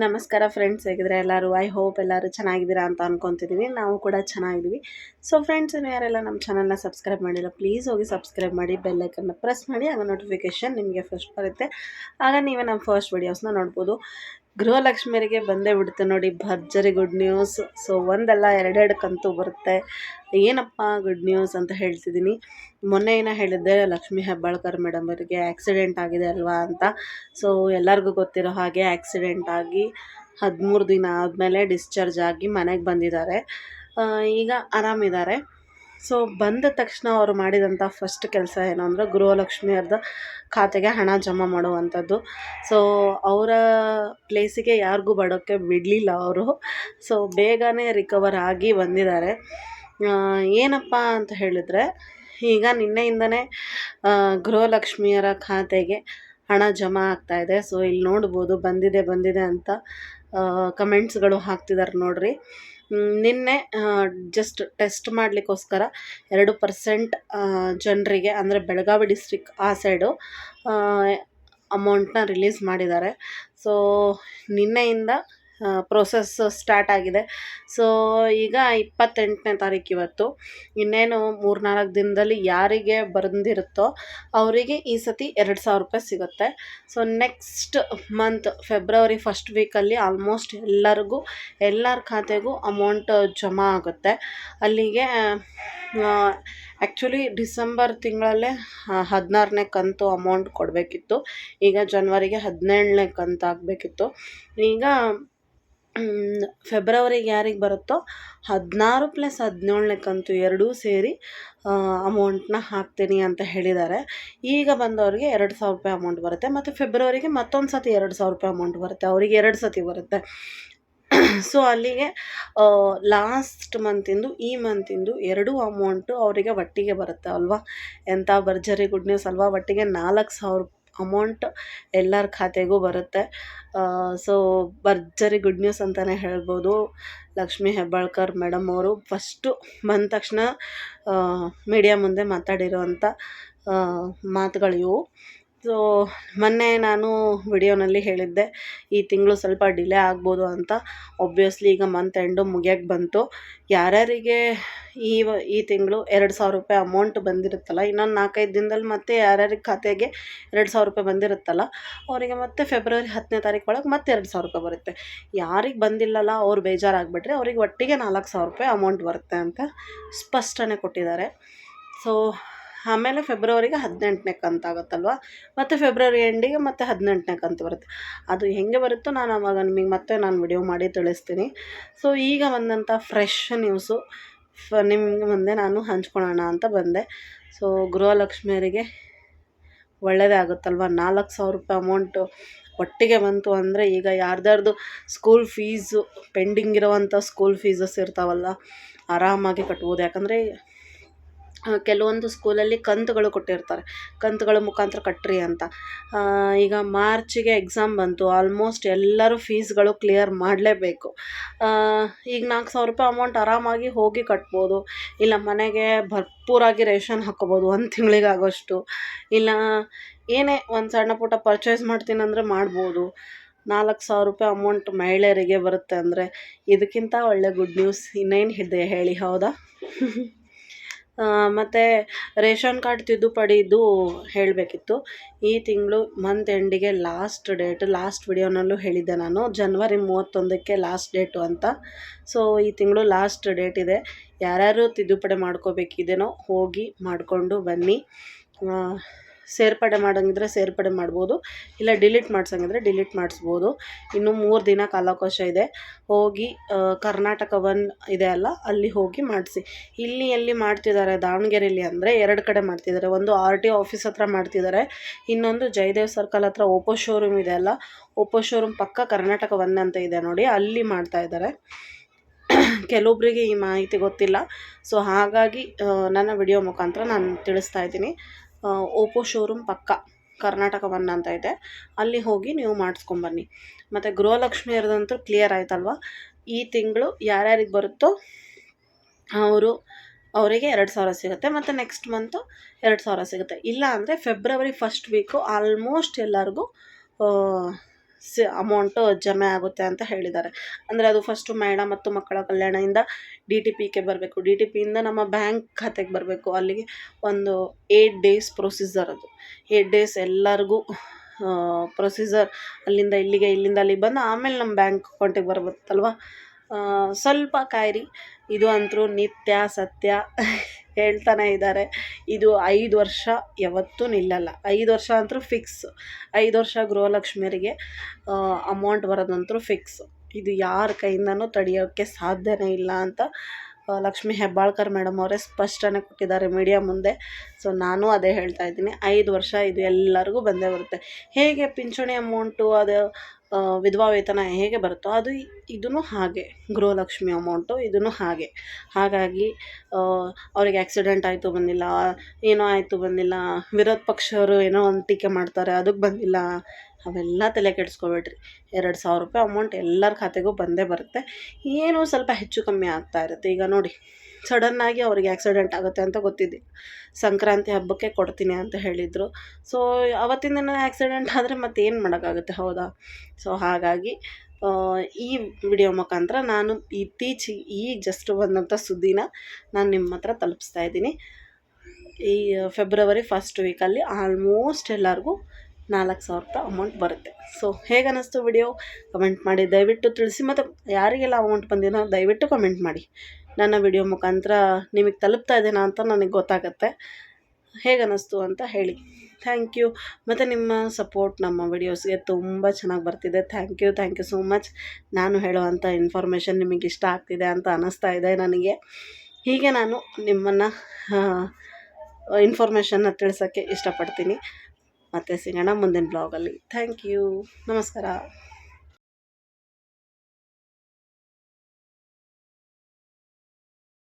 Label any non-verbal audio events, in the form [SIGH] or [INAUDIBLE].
ನಮಸ್ಕಾರ ಫ್ರೆಂಡ್ಸ್ ಹೇಗಿದ್ರೆ ಎಲ್ಲರೂ I hope ಎಲ್ಲರೂ ಚೆನ್ನಾಗಿದ್ದೀರಾ ಅಂತ ಅನ್ಕೊತಿದ್ದೀವಿ ನಾವು ಕೂಡ ಚೆನ್ನಾಗಿದ್ದೀವಿ. ಸೊ ಫ್ರೆಂಡ್ಸ್ ಯಾರೆಲ್ಲ ನಮ್ಮ ಚಾನಲ್ನ ಸಬ್ಸ್ಕ್ರೈಬ್ ಮಾಡಿಲ್ಲ ಪ್ಲೀಸ್ ಹೋಗಿ ಸಬ್ಸ್ಕ್ರೈಬ್ ಮಾಡಿ ಬೆಲ್ಲೈಕನ್ನ ಪ್ರೆಸ್ ಮಾಡಿ, ಆಗ ನೋಟಿಫಿಕೇಷನ್ ನಿಮಗೆ ಫಸ್ಟ್ ಬರುತ್ತೆ. ಆಗ ನೀವೇ ನಮ್ಮ ಫಸ್ಟ್ ವೀಡಿಯೋಸ್ನ ನೋಡ್ಬೋದು. ಗೃಹಲಕ್ಷ್ಮಿಯರಿಗೆ ಬಂದೇ ಬಿಡುತ್ತೆ ನೋಡಿ, ಭರ್ಜರಿ ಗುಡ್ ನ್ಯೂಸ್ ಸೊ ಒಂದಲ್ಲ ಎರಡೆರಡು ಕಂತು ಬರುತ್ತೆ. ಏನಪ್ಪ ಗುಡ್ ನ್ಯೂಸ್ ಅಂತ ಹೇಳ್ತಿದ್ದೀನಿ. ಮೊನ್ನೆ ಏನೋ ಹೇಳಿದ್ದೆ, ಲಕ್ಷ್ಮೀ ಹೆಬ್ಬಾಳ್ಕರ್ ಮೇಡಮ್ ಅವರಿಗೆ ಆಕ್ಸಿಡೆಂಟ್ ಆಗಿದೆ ಅಲ್ವಾ ಅಂತ. ಸೊ ಎಲ್ಲರಿಗೂ ಗೊತ್ತಿರೋ ಹಾಗೆ ಆ್ಯಕ್ಸಿಡೆಂಟ್ ಆಗಿ ಹದಿಮೂರು ದಿನ ಆದಮೇಲೆ ಡಿಸ್ಚಾರ್ಜ್ ಆಗಿ ಮನೆಗೆ ಬಂದಿದ್ದಾರೆ. ಈಗ ಆರಾಮಿದ್ದಾರೆ. ಸೊ ಬಂದ ತಕ್ಷಣ ಅವರು ಮಾಡಿದಂಥ ಫಸ್ಟ್ ಕೆಲಸ ಏನು ಅಂದರೆ ಗೃಹಲಕ್ಷ್ಮಿ ಅವ್ರದ್ದು ಖಾತೆಗೆ ಹಣ ಜಮಾ ಮಾಡುವಂಥದ್ದು. ಸೊ ಅವರ ಪ್ಲೇಸಿಗೆ ಯಾರಿಗೂ ಬಡೋಕ್ಕೆ ಬಿಡಲಿಲ್ಲ ಅವರು. ಸೊ ಬೇಗನೆ ರಿಕವರ್ ಆಗಿ ಬಂದಿದ್ದಾರೆ. ಏನಪ್ಪ ಅಂತ ಹೇಳಿದರೆ, ಈಗ ನಿನ್ನೆಯಿಂದನೇ ಗೃಹಲಕ್ಷ್ಮಿಯರ ಖಾತೆಗೆ ಹಣ ಜಮಾ ಇದೆ. ಸೊ ಇಲ್ಲಿ ನೋಡ್ಬೋದು, ಬಂದಿದೆ ಬಂದಿದೆ ಅಂತ ಕಮೆಂಟ್ಸ್ಗಳು ಹಾಕ್ತಿದ್ದಾರೆ ನೋಡ್ರಿ. ನಿನ್ನೆ ಜಸ್ಟ್ ಟೆಸ್ಟ್ ಮಾಡಲಿಕ್ಕೋಸ್ಕರ ಎರಡು ಪರ್ಸೆಂಟ್ ಜನರಿಗೆ ಅಂದರೆ ಬೆಳಗಾವಿ ಡಿಸ್ಟ್ರಿಕ್ ಆ ಸೈಡು ಅಮೌಂಟನ್ನ ರಿಲೀಸ್ ಮಾಡಿದ್ದಾರೆ. ಸೊ ನಿನ್ನೆಯಿಂದ ಪ್ರೋಸೆಸ್ ಸ್ಟಾರ್ಟ್ ಆಗಿದೆ. ಸೊ ಈಗ ಇಪ್ಪತ್ತೆಂಟನೇ ತಾರೀಕು ಇವತ್ತು. ಇನ್ನೇನು ಮೂರ್ನಾಲ್ಕು ದಿನದಲ್ಲಿ ಯಾರಿಗೆ ಬಂದಿರುತ್ತೋ ಅವರಿಗೆ ಈ ಸತಿ ಎರಡು ಸಾವಿರ ರೂಪಾಯಿ ಸಿಗುತ್ತೆ. So next month February first ವೀಕಲ್ಲಿ ಆಲ್ಮೋಸ್ಟ್ ಎಲ್ಲರಿಗೂ, ಎಲ್ಲರ ಖಾತೆಗೂ ಅಮೌಂಟ್ ಜಮಾ ಆಗುತ್ತೆ. ಅಲ್ಲಿಗೆ ಆ್ಯಕ್ಚುಲಿ ಡಿಸೆಂಬರ್ ತಿಂಗಳಲ್ಲೇ ಹದಿನಾರನೇ ಕಂತು ಅಮೌಂಟ್ ಕೊಡಬೇಕಿತ್ತು. ಈಗ ಜನ್ವರಿಗೆ ಹದಿನೇಳನೇ ಕಂತು ಆಗಬೇಕಿತ್ತು. ಈಗ [CLEARS THROAT] ಫೆಬ್ರವರಿಗೆ ಯಾರಿಗೆ ಬರುತ್ತೋ ಹದಿನಾರು ಪ್ಲಸ್ ಹದಿನೇಳನೇ ಕಂತು ಎರಡೂ ಸೇರಿ ಅಮೌಂಟ್ನ ಹಾಕ್ತೀನಿ ಅಂತ ಹೇಳಿದ್ದಾರೆ. ಈಗ ಬಂದವರಿಗೆ ಎರಡು ಸಾವಿರ ರೂಪಾಯಿ ಅಮೌಂಟ್ ಬರುತ್ತೆ ಮತ್ತು ಫೆಬ್ರವರಿಗೆ ಮತ್ತೊಂದು ಸತಿ ಎರಡು ಸಾವಿರ ರೂಪಾಯಿ ಅಮೌಂಟ್ ಬರುತ್ತೆ, ಅವರಿಗೆ ಎರಡು ಸತಿ ಬರುತ್ತೆ. [CLEARS THROAT] ಸೊ ಅಲ್ಲಿಗೆ ಲಾಸ್ಟ್ ಮಂತಿಂದು ಈ ಮಂತಿಂದು ಎರಡೂ ಅಮೌಂಟು ಅವರಿಗೆ ಒಟ್ಟಿಗೆ ಬರುತ್ತೆ ಅಲ್ವಾ? ಎಂಥ ಭರ್ಜರಿ ಗುಡ್ ನ್ಯೂಸ್ ಅಲ್ವಾ? ಒಟ್ಟಿಗೆ ನಾಲ್ಕು ಸಾವಿರ ಅಮೌಂಟ್ ಎಲ್ಲರ ಖಾತೆಗೂ ಬರುತ್ತೆ. ಸೊ ಭರ್ಜರಿ ಗುಡ್ ನ್ಯೂಸ್ ಅಂತಲೇ ಹೇಳ್ಬೋದು. ಲಕ್ಷ್ಮಿ ಹೆಬ್ಬಾಳ್ಕರ್ ಮೇಡಮ್ ಅವರು ಫಸ್ಟು ಬಂದ ತಕ್ಷಣ ಮೀಡಿಯಾ ಮುಂದೆ ಮಾತಾಡಿರೋವಂಥ ಮಾತುಗಳಿವು. ಇವು ಸೊ ಮೊನ್ನೆ ನಾನು ವಿಡಿಯೋನಲ್ಲಿ ಹೇಳಿದ್ದೆ, ಈ ತಿಂಗಳು ಸ್ವಲ್ಪ ಡಿಲೇ ಆಗ್ಬೋದು ಅಂತ. ಒಬ್ವಿಯಸ್ಲಿ ಈಗ ಮಂತ್ ಎಂಡು ಮುಗಿಯೋಕ್ಕೆ ಬಂತು. ಯಾರ್ಯಾರಿಗೆ ಈ ಈ ತಿಂಗಳು ಎರಡು ಸಾವಿರ ರೂಪಾಯಿ ಅಮೌಂಟ್ ಬಂದಿರುತ್ತಲ್ಲ, ಇನ್ನೊಂದು ನಾಲ್ಕೈದು ದಿನದಲ್ಲಿ ಮತ್ತೆ ಯಾರ್ಯಾರಿಗೆ ಖಾತೆಗೆ ಎರಡು ಸಾವಿರ ರೂಪಾಯಿ ಬಂದಿರುತ್ತಲ್ಲ, ಅವರಿಗೆ ಮತ್ತೆ ಫೆಬ್ರವರಿ ಹತ್ತನೇ ತಾರೀಕು ಒಳಗೆ ಮತ್ತೆ ಎರಡು ಸಾವಿರ ರೂಪಾಯಿ ಬರುತ್ತೆ. ಯಾರಿಗೆ ಬಂದಿಲ್ಲಲ್ಲ, ಅವ್ರು ಬೇಜಾರಾಗ್ಬಿಟ್ರೆ ಅವ್ರಿಗೆ ಒಟ್ಟಿಗೆ ನಾಲ್ಕು ಸಾವಿರ ರೂಪಾಯಿ ಅಮೌಂಟ್ ಬರುತ್ತೆ ಅಂತ ಸ್ಪಷ್ಟನೆ ಕೊಟ್ಟಿದ್ದಾರೆ. ಸೊ ಆಮೇಲೆ ಫೆಬ್ರವರಿಗೆ ಹದಿನೆಂಟನೇ ಕಂತು ಆಗುತ್ತಲ್ವ? ಮತ್ತು ಫೆಬ್ರವರಿ ಎಂಡಿಗೆ ಮತ್ತೆ ಹದಿನೆಂಟನೇ ಕಂತು ಬರುತ್ತೆ. ಅದು ಹೆಂಗೆ ಬರುತ್ತೋ ನಾನು ಅವಾಗ ನಿಮಗೆ ಮತ್ತೆ ನಾನು ವಿಡಿಯೋ ಮಾಡಿ ತಿಳಿಸ್ತೀನಿ. ಸೊ ಈಗ ಬಂದಂಥ ಫ್ರೆಶ್ ನ್ಯೂಸು ಫ ನಿಮಗೆ ಮುಂದೆ ನಾನು ಹಂಚ್ಕೊಳ್ಳೋಣ ಅಂತ ಬಂದೆ. ಸೊ ಗೃಹಲಕ್ಷ್ಮಿಯರಿಗೆ ಒಳ್ಳೆಯದೇ ಆಗುತ್ತಲ್ವ? ನಾಲ್ಕು ಸಾವಿರ ರೂಪಾಯಿ ಅಮೌಂಟು ಒಟ್ಟಿಗೆ ಬಂತು ಅಂದರೆ ಈಗ ಯಾರ್ದಾರ್ದು ಸ್ಕೂಲ್ ಫೀಸು ಪೆಂಡಿಂಗ್ ಇರುವಂಥ ಸ್ಕೂಲ್ ಫೀಸಸ್ ಇರ್ತಾವಲ್ಲ, ಆರಾಮಾಗಿ ಕಟ್ಬೋದು. ಯಾಕಂದರೆ ಕೆಲವೊಂದು ಸ್ಕೂಲಲ್ಲಿ ಕಂತುಗಳು ಕೊಟ್ಟಿರ್ತಾರೆ. ಕಂತುಗಳ ಮುಖಾಂತರ ಕಟ್ಟ್ರಿ ಅಂತ. ಈಗ ಮಾರ್ಚಿಗೆ ಎಕ್ಸಾಮ್ ಬಂತು. ಆಲ್ಮೋಸ್ಟ್ ಎಲ್ಲರೂ ಫೀಸ್ಗಳು ಕ್ಲಿಯರ್ ಮಾಡಲೇಬೇಕು. ಈಗ ನಾಲ್ಕು ಸಾವಿರ ರೂಪಾಯಿ ಅಮೌಂಟ್ ಆರಾಮಾಗಿ ಹೋಗಿ ಕಟ್ಬೋದು. ಇಲ್ಲ ಮನೆಗೆ ಭರ್ಪೂರಾಗಿ ರೇಷನ್ ಹಾಕ್ಕೋಬೋದು ಒಂದು ತಿಂಗಳಿಗೆ ಆಗೋಷ್ಟು ಇಲ್ಲ ಏನೇ ಒಂದು ಸಣ್ಣ ಪುಟ್ಟ ಪರ್ಚೇಸ್ ಮಾಡ್ತೀನಿ ಅಂದರೆ ಮಾಡ್ಬೋದು. ನಾಲ್ಕು ಸಾವಿರ ರೂಪಾಯಿ ಅಮೌಂಟ್ ಮಹಿಳೆಯರಿಗೆ ಬರುತ್ತೆ ಅಂದರೆ ಇದಕ್ಕಿಂತ ಒಳ್ಳೆ ಗುಡ್ ನ್ಯೂಸ್ ಇನ್ನೇನು ಇದೆ ಹೇಳಿ, ಹೌದಾ? [LAUGHS] ಮತ್ತು ರೇಷನ್ ಕಾರ್ಡ್ ತಿದ್ದುಪಡಿದು ಹೇಳಬೇಕಿತ್ತು. ಈ ತಿಂಗಳು ಮಂತ್ ಎಂಡಿಗೆ ಲಾಸ್ಟ್ ಡೇಟ್ ಲಾಸ್ಟ್ ವಿಡಿಯೋನಲ್ಲೂ ಹೇಳಿದ್ದೆ ನಾನು. ಜನ್ವರಿ ಮೂವತ್ತೊಂದಕ್ಕೆ ಲಾಸ್ಟ್ ಡೇಟು ಅಂತ. ಸೊ ಈ ತಿಂಗಳು ಲಾಸ್ಟ್ ಡೇಟ್ ಇದೆ. ಯಾರ್ಯಾರು ತಿದ್ದುಪಡಿ ಮಾಡ್ಕೋಬೇಕಿದೆನೋ ಹೋಗಿ ಮಾಡಿಕೊಂಡು ಬನ್ನಿ. ಸೇರ್ಪಡೆ ಮಾಡೋಂಗಿದ್ರೆ ಸೇರ್ಪಡೆ ಮಾಡ್ಬೋದು, ಇಲ್ಲ ಡಿಲೀಟ್ ಮಾಡ್ಸಂಗಿದ್ರೆ ಡಿಲೀಟ್ ಮಾಡಿಸ್ಬೋದು. ಇನ್ನು ಮೂರು ದಿನ ಕಾಲಾವಕಾಶ ಇದೆ. ಹೋಗಿ ಕರ್ನಾಟಕ ಒನ್ ಇದೆ ಅಲ್ಲ, ಅಲ್ಲಿ ಹೋಗಿ ಮಾಡಿಸಿ. ಇಲ್ಲಿ ಎಲ್ಲಿ ಮಾಡ್ತಿದ್ದಾರೆ ದಾವಣಗೆರೆಯಲ್ಲಿ ಅಂದರೆ ಎರಡು ಕಡೆ ಮಾಡ್ತಿದ್ದಾರೆ. ಒಂದು ಆರ್ ಟಿ ಆಫೀಸ್ ಹತ್ರ ಮಾಡ್ತಿದ್ದಾರೆ, ಇನ್ನೊಂದು ಜಯದೇವ್ ಸರ್ಕಲ್ ಹತ್ರ ಓಪೋ ಶೋರೂಮ್ ಇದೆ ಅಲ್ಲ ಓಪೋ ಶೋರೂಮ್ ಪಕ್ಕ ಕರ್ನಾಟಕ ಒನ್ ಅಂತ ಇದೆ ನೋಡಿ, ಅಲ್ಲಿ ಮಾಡ್ತಾ ಇದ್ದಾರೆ. ಕೆಲವೊಬ್ಬರಿಗೆ ಈ ಮಾಹಿತಿ ಗೊತ್ತಿಲ್ಲ, ಸೊ ಹಾಗಾಗಿ ನನ್ನ ವಿಡಿಯೋ ಮುಖಾಂತರ ನಾನು ತಿಳಿಸ್ತಾ ಇದ್ದೀನಿ. ಓಪೋ ಶೋರೂಮ್ ಪಕ್ಕ, ಕರ್ನಾಟಕ ಒನ್ ಅಂತ ಇದೆ. ಅಲ್ಲಿ ಹೋಗಿ ನೀವು ಮಾಡಿಸ್ಕೊಂಬನ್ನಿ. ಮತ್ತು ಗೃಹಲಕ್ಷ್ಮಿಯರ್ದಂತೂ ಕ್ಲಿಯರ್ ಆಯ್ತಲ್ವ? ಈ ತಿಂಗಳು ಯಾರ್ಯಾರಿಗೆ ಬರುತ್ತೋ ಅವರು, ಅವರಿಗೆ ಎರಡು ಸಾವಿರ ಸಿಗುತ್ತೆ. ಮತ್ತು ನೆಕ್ಸ್ಟ್ ಮಂತು ಎರಡು ಸಾವಿರ ಸಿಗುತ್ತೆ. ಇಲ್ಲ ಅಂದರೆ ಫೆಬ್ರವರಿ ಫಸ್ಟ್ ವೀಕು ಆಲ್ಮೋಸ್ಟ್ ಎಲ್ಲರಿಗೂ ಸಿ ಅಮೌಂಟು ಜಮೆ ಆಗುತ್ತೆ ಅಂತ ಹೇಳಿದ್ದಾರೆ. ಅಂದರೆ ಅದು ಫಸ್ಟು ಮಹಿಳಾ ಮತ್ತು ಮಕ್ಕಳ ಕಲ್ಯಾಣದಿಂದ ಡಿ ಟಿ ಪಿಗೆ ಬರಬೇಕು. ಡಿ ಟಿ ಪಿಯಿಂದ ನಮ್ಮ ಬ್ಯಾಂಕ್ ಖಾತೆಗೆ ಬರಬೇಕು. ಅಲ್ಲಿಗೆ ಒಂದು ಏಯ್ಟ್ ಡೇಸ್ ಪ್ರೊಸೀಜರ್ ಅದು. ಏಯ್ಟ್ ಡೇಸ್ ಎಲ್ಲರಿಗೂ ಪ್ರೊಸೀಜರ್ ಅಲ್ಲಿಂದ ಇಲ್ಲಿಗೆ ಇಲ್ಲಿಂದ ಅಲ್ಲಿಗೆ ಬಂದು ಆಮೇಲೆ ನಮ್ಮ ಬ್ಯಾಂಕ್ ಅಕೌಂಟಿಗೆ ಬರ್ಬೋದಲ್ವ ಸ್ವಲ್ಪ ಕಾಯಿರಿ. ಇದು ಅಂತೂ ನಿತ್ಯ ಸತ್ಯ. ಹೇಳ್ತಾನೆ ಇದ್ದಾರೆ. ಇದು ಐದು ವರ್ಷ ಯಾವತ್ತೂ ನಿಲ್ಲಲ್ಲ. ಐದು ವರ್ಷ ಅಂತೂ ಫಿಕ್ಸ್ ಐದು ವರ್ಷ ಗೃಹಲಕ್ಷ್ಮಿಯರಿಗೆ ಅಮೌಂಟ್ ಬರೋದಂತೂ ಫಿಕ್ಸ್ ಇದು ಯಾರ ಕೈಯಿಂದನೂ ತಡೆಯೋಕ್ಕೆ ಸಾಧ್ಯನೇ ಇಲ್ಲ ಅಂತ ಲಕ್ಷ್ಮೀ ಹೆಬ್ಬಾಳ್ಕರ್ ಮೇಡಮ್ ಅವರೇ ಸ್ಪಷ್ಟನೆ ಕೊಟ್ಟಿದ್ದಾರೆ ಮೀಡಿಯಾ ಮುಂದೆ. ಸೊ ನಾನು ಅದೇ ಹೇಳ್ತಾ ಇದ್ದೀನಿ. ಐದು ವರ್ಷ ಇದು ಎಲ್ಲರಿಗೂ ಬಂದೇ ಬರುತ್ತೆ. ಹೇಗೆ ಪಿಂಚಣಿ ಅಮೌಂಟು ಅದು ವಿಧವಾ ವೇತನ ಹೇಗೆ ಬರುತ್ತೋ ಅದು ಇದೂ ಹಾಗೆ, ಗೃಹಲಕ್ಷ್ಮಿ ಅಮೌಂಟು ಇದೂ ಹಾಗೆ. ಹಾಗಾಗಿ ಅವ್ರಿಗೆ ಆ್ಯಕ್ಸಿಡೆಂಟ್ ಆಯಿತು ಬಂದಿಲ್ಲ, ಏನೋ ಆಯಿತು ಬಂದಿಲ್ಲ, ವಿರೋಧ ಪಕ್ಷವರು ಏನೋ ಒಂದು ಟೀಕೆ ಮಾಡ್ತಾರೆ, ಅದಕ್ಕೆ ಬಂದಿಲ್ಲ, ಅವೆಲ್ಲ ತಲೆ ಕೆಡಿಸ್ಕೊಬೇಡ್ರಿ. ಎರಡು ಸಾವಿರ ರೂಪಾಯಿ ಅಮೌಂಟ್ ಎಲ್ಲರ ಖಾತೆಗೂ ಬಂದೇ ಬರುತ್ತೆ. ಏನೋ ಸ್ವಲ್ಪ ಹೆಚ್ಚು ಕಮ್ಮಿ ಆಗ್ತಾ ಇರುತ್ತೆ. ಈಗ ನೋಡಿ ಸಡನ್ನಾಗಿ ಅವ್ರಿಗೆ ಆ್ಯಕ್ಸಿಡೆಂಟ್ ಆಗುತ್ತೆ ಅಂತ ಗೊತ್ತಿದ್ದೆ ಸಂಕ್ರಾಂತಿ ಹಬ್ಬಕ್ಕೆ ಕೊಡ್ತೀನಿ ಅಂತ ಹೇಳಿದರು. ಸೊ ಅವತ್ತಿಂದ ದಿನ ಆ್ಯಕ್ಸಿಡೆಂಟ್ ಆದರೆ ಮತ್ತೆ ಏನು ಮಾಡೋಕ್ಕಾಗುತ್ತೆ? ಹೌದಾ? ಸೊ ಹಾಗಾಗಿ ಈ ವಿಡಿಯೋ ಮುಖಾಂತರ ನಾನು ಇತ್ತೀಚೆಗೆ, ಈ ಜಸ್ಟ್ ಬಂದಂಥ ಸುದ್ದಿನ ನಾನು ನಿಮ್ಮ ಹತ್ರ ತಲುಪಿಸ್ತಾ ಇದ್ದೀನಿ. ಈ ಫೆಬ್ರವರಿ ಫಸ್ಟ್ ವೀಕಲ್ಲಿ ಆಲ್ಮೋಸ್ಟ್ ಎಲ್ಲರಿಗೂ ನಾಲ್ಕು ಸಾವಿರ ರೂಪಾಯಿ ಅಮೌಂಟ್ ಬರುತ್ತೆ. ಸೊ ಹೇಗೆ ಅನ್ನಿಸ್ತು ವಿಡಿಯೋ ಕಮೆಂಟ್ ಮಾಡಿ. ದಯವಿಟ್ಟು ತಿಳಿಸಿ. ಮತ್ತು ಯಾರಿಗೆಲ್ಲ ಅಮೌಂಟ್ ಬಂದಿನೋ ದಯವಿಟ್ಟು ಕಮೆಂಟ್ ಮಾಡಿ. ನನ್ನ ವಿಡಿಯೋ ಮುಖಾಂತರ ನಿಮಗೆ ತಲುಪ್ತಾ ಇದ್ದೇನಾ ಅಂತ ನನಗೆ ಗೊತ್ತಾಗತ್ತೆ. ಹೇಗೆ ಅನ್ನಿಸ್ತು ಅಂತ ಹೇಳಿ. ಥ್ಯಾಂಕ್ ಯು ಮತ್ತು ನಿಮ್ಮ ಸಪೋರ್ಟ್ ನಮ್ಮ ವಿಡಿಯೋಸ್ಗೆ ತುಂಬ ಚೆನ್ನಾಗಿ ಬರ್ತಿದೆ. Thank you thank you so much ನಾನು ಹೇಳುವಂಥ ಇನ್ಫಾರ್ಮೇಷನ್ ನಿಮಗೆ ಇಷ್ಟ ಆಗ್ತಿದೆ ಅಂತ ಅನ್ನಿಸ್ತಾ ಇದೆ ನನಗೆ. ಹೀಗೆ ನಾನು ನಿಮ್ಮನ್ನು ಇನ್ಫಾರ್ಮೇಷನ್ನ ತಿಳಿಸೋಕ್ಕೆ ಇಷ್ಟಪಡ್ತೀನಿ. ಮತ್ತೆ ಸಿಗೋಣ ಮುಂದಿನ ಬ್ಲಾಗಲ್ಲಿ ಥ್ಯಾಂಕ್ ಯು ನಮಸ್ಕಾರ.